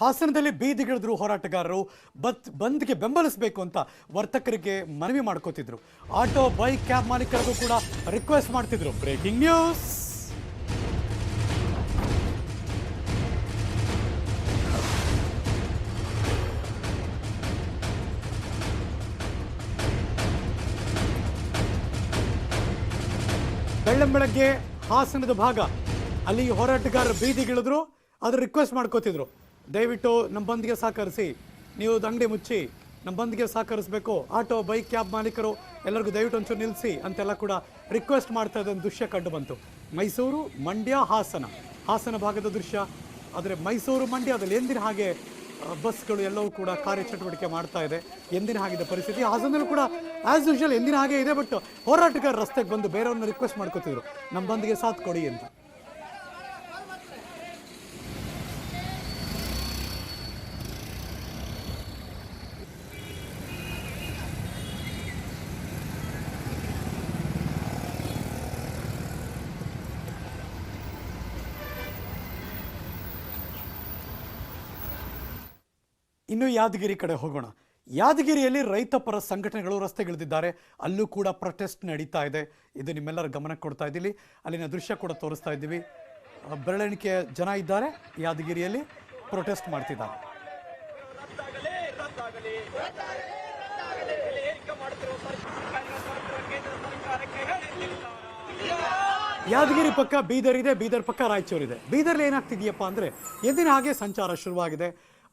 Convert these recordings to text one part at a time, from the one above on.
ಹಾಸನದಲ್ಲಿ ಬೀದಿಗಿಳಿದ್ರು ಹೋರಾಟಗಾರರು, ಬತ್, ಬಂದ್ಗೆ ಬೆಂಬಲಿಸಬೇಕು ಅಂತ ವರ್ತಕರಿಗೆ ಮನವಿ ಮಾಡ್ಕೋತಿದ್ರು. ಆಟೋ, ಬೈಕ್, ಕ್ಯಾಬ್ ಮಾಲೀಕರಿಗೂ ಕೂಡ ರಿಕ್ವೆಸ್ಟ್ ಮಾಡ್ತಿದ್ರು. Breaking news. ಬೆಳ್ಳಂಬೆಳಗ್ಗೆ ಹಾಸನದ ಭಾಗ. ಅಲ್ಲಿ ಹೋರಾಟಗಾರರು ಬೀದಿಗಿಳಿದ್ರು ಅದ್ರ ರಿಕ್ವೆಸ್ಟ್ ಮಾಡ್ಕೋತಿದ್ರು. ದಯವಿಟ್ಟು ನಮ್ಮ ಬಂದ್ಗೆ ಸಹಕರಿಸಿ. ನೀವು ಅಂಗಡಿ ಮುಚ್ಚಿ ನಮ್ಮ ಬಂದ್ಗೆ ಸಹಕರಿಸಬೇಕು. ಆಟೋ, ಬೈಕ್, ಕ್ಯಾಬ್ ಮಾಲೀಕರು ಎಲ್ಲರಿಗೂ ದಯವಿಟ್ಟು ಒಂಚೂರು ನಿಲ್ಲಿಸಿ ಅಂತೆಲ್ಲ ಕೂಡ ರಿಕ್ವೆಸ್ಟ್ ಮಾಡ್ತಾ ಇದ್ದ ಒಂದು ದೃಶ್ಯ ಕಂಡು ಬಂತು. ಮೈಸೂರು ಮಂಡ್ಯ ಹಾಸನ. ಹಾಸನ ಭಾಗದ ದೃಶ್ಯ. ಆದರೆ ಮೈಸೂರು ಮಂಡ್ಯದಲ್ಲಿ ಎಂದಿನ ಹಾಗೆ ಬಸ್ಗಳು ಎಲ್ಲವೂ ಕೂಡ ಕಾರ್ಯಚಟುವಟಿಕೆ ಮಾಡ್ತಾ ಇದೆ. ಎಂದಿನ ಹಾಗಿದೆ ಪರಿಸ್ಥಿತಿ. ಹಾಸನದಲ್ಲೂ ಕೂಡ ಆ್ಯಸ್ ಯೂಶುವಲ್ ಎಂದಿನ ಹಾಗೆ ಇದೆ ಬಟ್ ಹೋರಾಟಗಾರ ರಸ್ತೆಗೆ ಬಂದು ಬೇರೆಯವ್ರನ್ನ ರಿಕ್ವೆಸ್ಟ್ ಮಾಡ್ಕೋತಿದ್ರು. ನಮ್ಮ ಬಂದಿಗೆ ಸಾಥ್ ಕೊಡಿ ಅಂತ. ಇನ್ನು ಯಾದಗಿರಿ ಕಡೆ ಹೋಗೋಣ. ಯಾದಗಿರಿಯಲ್ಲಿ ರೈತ ಪರ ಸಂಘಟನೆಗಳು ರಸ್ತೆಗಿಳಿದಿದ್ದಾರೆ ಅಲ್ಲೂ ಕೂಡ ಪ್ರೊಟೆಸ್ಟ್ ನಡೀತಾ ಇದೆ. ಇದು ನಿಮ್ಮೆಲ್ಲರ ಗಮನಕ್ಕೆ ಕೊಡ್ತಾ ಇದ್ದೀವಿ ಅಲ್ಲಿನ ದೃಶ್ಯ ಕೂಡ ತೋರಿಸ್ತಾ ಇದ್ದೀವಿ. ಬೆರಳೆಣಿಕೆ ಜನ ಇದ್ದಾರೆ. ಯಾದಗಿರಿಯಲ್ಲಿ ಪ್ರೊಟೆಸ್ಟ್ ಮಾಡ್ತಿದ್ದಾರೆ. ಯಾದಗಿರಿ ಪಕ್ಕ ಬೀದರ್ ಇದೆ. ಬೀದರ್ ಪಕ್ಕ ರಾಯಚೂರು ಇದೆ. ಬೀದರ್ಲಿ ಏನಾಗ್ತಿದೆಯಪ್ಪ ಅಂದರೆ ಎಂದಿನ ಹಾಗೆ ಸಂಚಾರ ಶುರುವಾಗಿದೆ.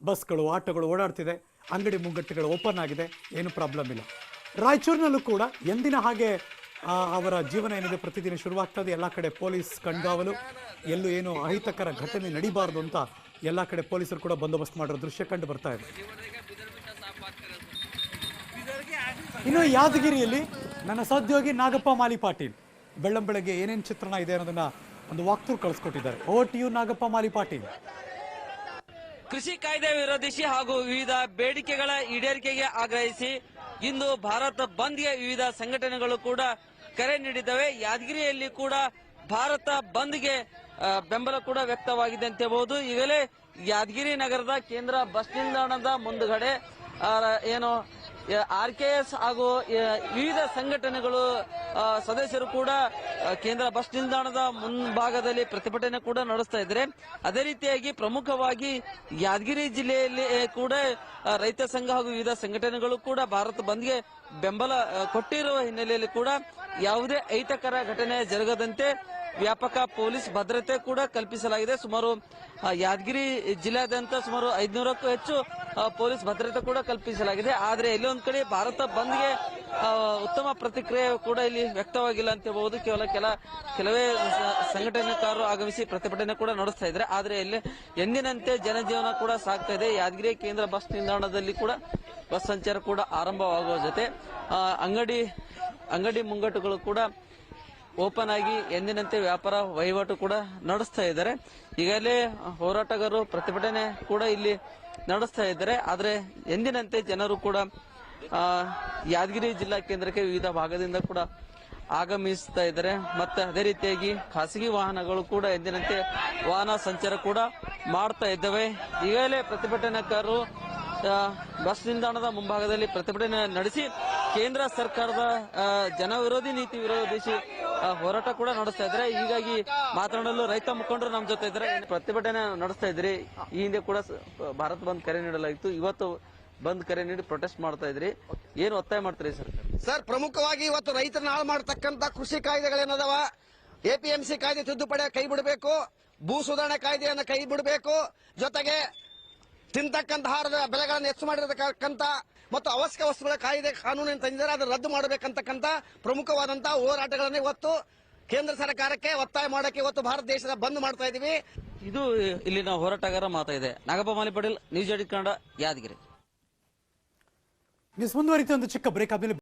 ಬಸ್ಗಳು, ಆಟೋಗಳು ಓಡಾಡ್ತಿದೆ. ಅಂಗಡಿ ಮುಂಗಟ್ಟುಗಳು ಓಪನ್ ಆಗಿದೆ. ಏನು ಪ್ರಾಬ್ಲಮ್ ಇಲ್ಲ. ರಾಯಚೂರಿನಲ್ಲೂ ಕೂಡ ಎಂದಿನ ಹಾಗೆ ಅವರ ಜೀವನ ಏನಿದೆ ಪ್ರತಿದಿನ ಶುರುವಾಗ್ತದೆ. ಎಲ್ಲ ಕಡೆ ಪೊಲೀಸ್ ಕಣ್ಗಾವಲು. ಎಲ್ಲೂ ಏನು ಅಹಿತಕರ ಘಟನೆ ನಡಿಬಾರ್ದು ಅಂತ ಎಲ್ಲ ಕಡೆ ಪೊಲೀಸರು ಕೂಡ ಬಂದೋಬಸ್ತ್ ಮಾಡಿರೋ ದೃಶ್ಯ ಕಂಡು ಬರ್ತಾ ಇದೆ. ಇನ್ನು ಯಾದಗಿರಿಯಲ್ಲಿ ನನ್ನ ಸಹೋದ್ಯೋಗಿ ನಾಗಪ್ಪ ಮಾಲಿ ಪಾಟೀಲ್ ಬೆಳ್ಳಂ ಬೆಳಗ್ಗೆ ಏನೇನು ಚಿತ್ರಣ ಇದೆ ಅನ್ನೋದನ್ನ ಒಂದು ವಾಕ್ತೂರ್ ಕಳಿಸ್ಕೊಟ್ಟಿದ್ದಾರೆ. O T U Nagappa Mali Patil. ಕೃಷಿ ಕಾಯ್ದೆ ವಿರೋಧಿಸಿ ಹಾಗೂ ವಿವಿಧ ಬೇಡಿಕೆಗಳ ಈಡೇರಿಕೆಗೆ ಆಗ್ರಹಿಸಿ ಇಂದು ಭಾರತ ಬಂದ್ಗೆ ವಿವಿಧ ಸಂಘಟನೆಗಳು ಕೂಡ ಕರೆ ನೀಡಿದ್ದವೆ. ಯಾದಗಿರಿಯಲ್ಲಿ ಕೂಡ ಭಾರತ ಬಂದ್ಗೆ ಬೆಂಬಲ ಕೂಡ ವ್ಯಕ್ತವಾಗಿದೆ ಅಂತ ಹೇಳ್ಬಹುದು ಈಗಲೇ ಯಾದಗಿರಿ ನಗರದ ಕೇಂದ್ರ ಬಸ್ ನಿಲ್ದಾಣದ ಮುಂದುಗಡೆ ಏನು ಆರ್ ಕೆ ಎಸ್ ಹಾಗೂ ವಿವಿಧ ಸಂಘಟನೆಗಳು ಸದಸ್ಯರು ಕೂಡ ಕೇಂದ್ರ ಬಸ್ ನಿಲ್ದಾಣದ ಮುಂಭಾಗದಲ್ಲಿ ಪ್ರತಿಭಟನೆ ಕೂಡ ನಡೆಸ್ತಾ ಇದ್ದಾರೆ. ಅದೇ ರೀತಿಯಾಗಿ ಪ್ರಮುಖವಾಗಿ ಯಾದಗಿರಿ ಜಿಲ್ಲೆಯಲ್ಲಿ ಕೂಡ ರೈತ ಸಂಘ ಹಾಗೂ ವಿವಿಧ ಸಂಘಟನೆಗಳು ಕೂಡ ಭಾರತ ಬಂದ್ಗೆ ಬೆಂಬಲ ಕೊಟ್ಟಿರುವ ಹಿನ್ನೆಲೆಯಲ್ಲಿ ಕೂಡ ಯಾವುದೇ ಅಹಿತಕರ ಘಟನೆ ಜರುಗದಂತೆ ವ್ಯಾಪಕ ಪೊಲೀಸ್ ಭದ್ರತೆ ಕೂಡ ಕಲ್ಪಿಸಲಾಗಿದೆ. ಸುಮಾರು ಯಾದಗಿರಿ ಜಿಲ್ಲೆಯಾದ್ಯಂತ ಸುಮಾರು ಐದ್ನೂರಕ್ಕೂ ಹೆಚ್ಚು ಪೊಲೀಸ್ ಭದ್ರತೆ ಕೂಡ ಕಲ್ಪಿಸಲಾಗಿದೆ. ಆದರೆ ಇಲ್ಲೊಂದು ಕಡೆ ಭಾರತ ಬಂದ್ಗೆ ಉತ್ತಮ ಪ್ರತಿಕ್ರಿಯೆ ಕೂಡ ಇಲ್ಲಿ ವ್ಯಕ್ತವಾಗಿಲ್ಲ ಅಂತ ಹೇಳ್ಬಹುದು ಕೇವಲ ಕೆಲ, ಕೆಲವೇ ಸಂಘಟನೆಕಾರರು ಆಗಮಿಸಿ ಪ್ರತಿಭಟನೆ ಕೂಡ ನಡೆಸ್ತಾ ಇದ್ದಾರೆ. ಆದರೆ ಇಲ್ಲಿ ಎಂದಿನಂತೆ ಜನಜೀವನ ಕೂಡ ಸಾಗ್ತಾ ಇದೆ. ಯಾದಗಿರಿ ಕೇಂದ್ರ ಬಸ್ ನಿಲ್ದಾಣದಲ್ಲಿ ಕೂಡ ಬಸ್ ಸಂಚಾರ ಕೂಡ ಆರಂಭವಾಗುವ ಜೊತೆ ಅಂಗಡಿ ಅಂಗಡಿ ಮುಂಗಟ್ಟುಗಳು ಕೂಡ ಓಪನ್ ಆಗಿ ಎಂದಿನಂತೆ ವ್ಯಾಪಾರ ವಹಿವಾಟು ಕೂಡ ನಡೆಸ್ತಾ ಇದ್ದಾರೆ. ಈಗಲೇ ಹೋರಾಟಗಾರರು ಪ್ರತಿಭಟನೆ ಕೂಡ ಇಲ್ಲಿ ನಡೆಸ್ತಾ ಇದ್ದಾರೆ. ಆದರೆ ಎಂದಿನಂತೆ ಜನರು ಕೂಡ ಯಾದಗಿರಿ ಜಿಲ್ಲಾ ಕೇಂದ್ರಕ್ಕೆ ವಿವಿಧ ಭಾಗದಿಂದ ಕೂಡ ಆಗಮಿಸ್ತಾ ಇದ್ದಾರೆ. ಮತ್ತೆ ಅದೇ ರೀತಿಯಾಗಿ ಖಾಸಗಿ ವಾಹನಗಳು ಕೂಡ ಎಂದಿನಂತೆ ವಾಹನ ಸಂಚಾರ ಕೂಡ ಮಾಡ್ತಾ ಇದ್ದಾವೆ. ಈಗಲೇ ಪ್ರತಿಭಟನಾಕಾರರು ಬಸ್ ನಿಲ್ದಾಣದ ಮುಂಭಾಗದಲ್ಲಿ ಪ್ರತಿಭಟನೆ ನಡೆಸಿ ಕೇಂದ್ರ ಸರ್ಕಾರದ ಜನ ವಿರೋಧಿ ನೀತಿ ವಿರೋಧಿಸಿ ಹೋರಾಟ ಕೂಡ ನಡೆಸ್ತಾ ಇದ್ದಾರೆ. ಹೀಗಾಗಿ ಮಾತನಾಡಲು ರೈತ ಮುಖಂಡರು ನಮ್ಮ ಜೊತೆ ಇದ್ರೆ ಪ್ರತಿಭಟನೆ ನಡೆಸ್ತಾ ಇದ್ರಿ ಈ ಹಿಂದೆ ಕೂಡ ಭಾರತ್ ಬಂದ್ ಕರೆ ನೀಡಲಾಗಿತ್ತು. ಇವತ್ತು ಬಂದ್ ಕರೆ ನೀಡಿ ಪ್ರೊಟೆಸ್ಟ್ ಮಾಡ್ತಾ ಇದ್ರಿ ಏನು ಒತ್ತಾಯ ಮಾಡ್ತೀರಿ ಸರ್? ಸರ್, ಪ್ರಮುಖವಾಗಿ ಇವತ್ತು ರೈತರನ್ನ ಹಾಳು ಮಾಡತಕ್ಕಂತ ಕೃಷಿ ಕಾಯ್ದೆಗಳೇನದವ? ಎಪಿಎಂಸಿ ಕಾಯ್ದೆ ತಿದ್ದುಪಡಿ ಕೈ ಬಿಡಬೇಕು. ಭೂ ಸುಧಾರಣೆ ಕಾಯ್ದೆಯನ್ನು ಕೈ ಬಿಡಬೇಕು. ಜೊತೆಗೆ ತಿಂತಕ್ಕಂತ ಆಹಾರದ ಬೆಲೆಗಳನ್ನು ಹೆಚ್ಚು ಮಾಡಿರತಕ್ಕಂತ ಮತ್ತು ಅವಶ್ಯಕ ವಸ್ತುಗಳ ಕಾಯ್ದೆ ಕಾನೂನಿನ ತಂದಿದ್ದಾರೆ. ಅದನ್ನು ರದ್ದು ಮಾಡಬೇಕಂತಕ್ಕಂಥ ಪ್ರಮುಖವಾದಂತಹ ಹೋರಾಟಗಳನ್ನು ಇವತ್ತು ಕೇಂದ್ರ ಸರ್ಕಾರಕ್ಕೆ ಒತ್ತಾಯ ಮಾಡಕ್ಕೆ ಇವತ್ತು ಭಾರತ ದೇಶದ ಬಂದ್ ಮಾಡ್ತಾ ಇದೀವಿ ಇದು ಇಲ್ಲಿನ ಹೋರಾಟಗಾರ ಮಾತಾ ಇದೆ. Nagappa Mali Patil news eighteen Kannada Yadgiri. ಮುಂದುವರಿತ ಒಂದು ಚಿಕ್ಕ ಬ್ರೇಕ್ ಆದ್ಮೇಲೆ